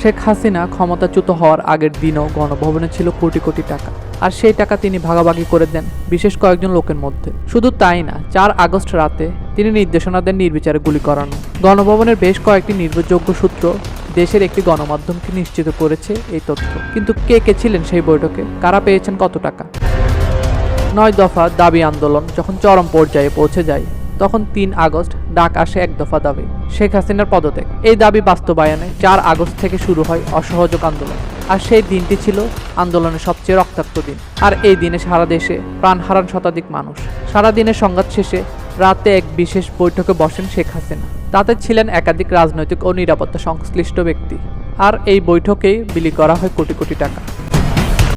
শেখ হাসিনা ক্ষমতাচ্যুত হওয়ার আগের দিনও গণভবনে ছিল কোটি কোটি টাকা। আর সেই টাকা তিনি ভাগাভাগি করে দেন বিশেষ কয়েকজন লোকের মধ্যে। শুধু তাই না, চার আগস্ট রাতে তিনি নির্দেশনা দেন নির্বিচারে গুলি করানো। গণভবনের বেশ কয়েকটি নির্ভরযোগ্য সূত্র দেশের একটি গণমাধ্যমকে নিশ্চিত করেছে এই তথ্য। কিন্তু কে কে ছিলেন সেই বৈঠকে? কারা পেয়েছেন কত টাকা? নয় দফা দাবি আন্দোলন যখন চরম পর্যায়ে পৌঁছে যায়, তখন তিন আগস্ট ডাক আসে এক দফা দাবি, শেখ হাসিনার পদত্যাগ। এই দাবি বাস্তবায়নে চার আগস্ট থেকে শুরু হয় অসহযোগ আন্দোলন। আর সেই দিনটি ছিল আন্দোলনের সবচেয়ে রক্তাক্ত দিন। আর এই দিনে সারা দেশে প্রাণ হারান শতাধিক মানুষ। সারা দিনের সংঘাত শেষে রাতে এক বিশেষ বৈঠকে বসেন শেখ হাসিনা। তাতে ছিলেন একাধিক রাজনৈতিক ও নিরাপত্তা সংশ্লিষ্ট ব্যক্তি। আর এই বৈঠকেই বিলি করা হয় কোটি কোটি টাকা।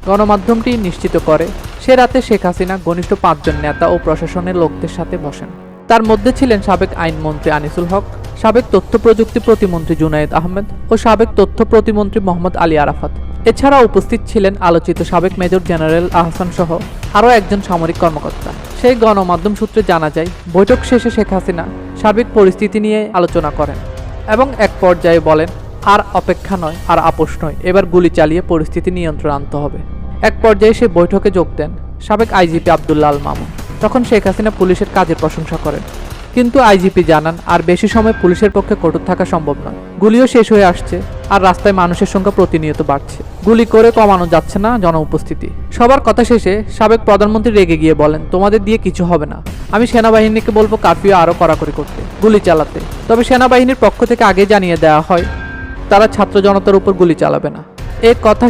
গণমাধ্যমটি নিশ্চিত করে, সে রাতে শেখ হাসিনা ঘনিষ্ঠ পাঁচজন নেতা ও প্রশাসনের লোকদের সাথে বসেন। তার মধ্যে ছিলেন সাবেক আইনমন্ত্রী আনিসুল হক, সাবেক তথ্য প্রযুক্তি প্রতিমন্ত্রী জুনায়েদ আহমেদ ও সাবেক তথ্য প্রতিমন্ত্রী মোহাম্মদ আলী আরাফাত। এছাড়া উপস্থিত ছিলেন আলোচিত সাবেক মেজর জেনারেল আহসান সহ আরও একজন সামরিক কর্মকর্তা। সেই গণমাধ্যম সূত্রে জানা যায়, বৈঠক শেষে শেখ হাসিনা সার্বিক পরিস্থিতি নিয়ে আলোচনা করেন এবং এক পর্যায়ে বলেন, আর অপেক্ষা নয়, আর আপোষ নয়, এবার গুলি চালিয়ে পরিস্থিতি নিয়ন্ত্রণ আনতে হবে। এক পর্যায়ে সে বৈঠকে যোগ দেন সাবেক আইজিপি আবদুল্লাহ আল মামুন। তখন শেখ হাসিনা পুলিশের কাজের প্রশংসা করেন। কিন্তু আইজিপি জানান, আর বেশি সময় পুলিশের পক্ষে কঠোর থাকা সম্ভব নয়। গুলিও শেষ হয়ে আসছে, আর রাস্তায় মানুষের সংখ্যা প্রতিনিয়ত বাড়ছে। গুলি করে কমানো যাচ্ছে না জন উপস্থিতি সবার কথা শেষে সাবেক প্রধানমন্ত্রী রেগে গিয়ে বলেন, তোমাদের দিয়ে কিছু হবে না। আমি সেনাবাহিনীকে বলব কারফিউ আরও কড়াকড়ি করতে, গুলি চালাতে। তবে সেনাবাহিনীর পক্ষ থেকে আগে জানিয়ে দেওয়া হয়, তারা ছাত্র জনতার উপর গুলি চালাবে না। এ কথা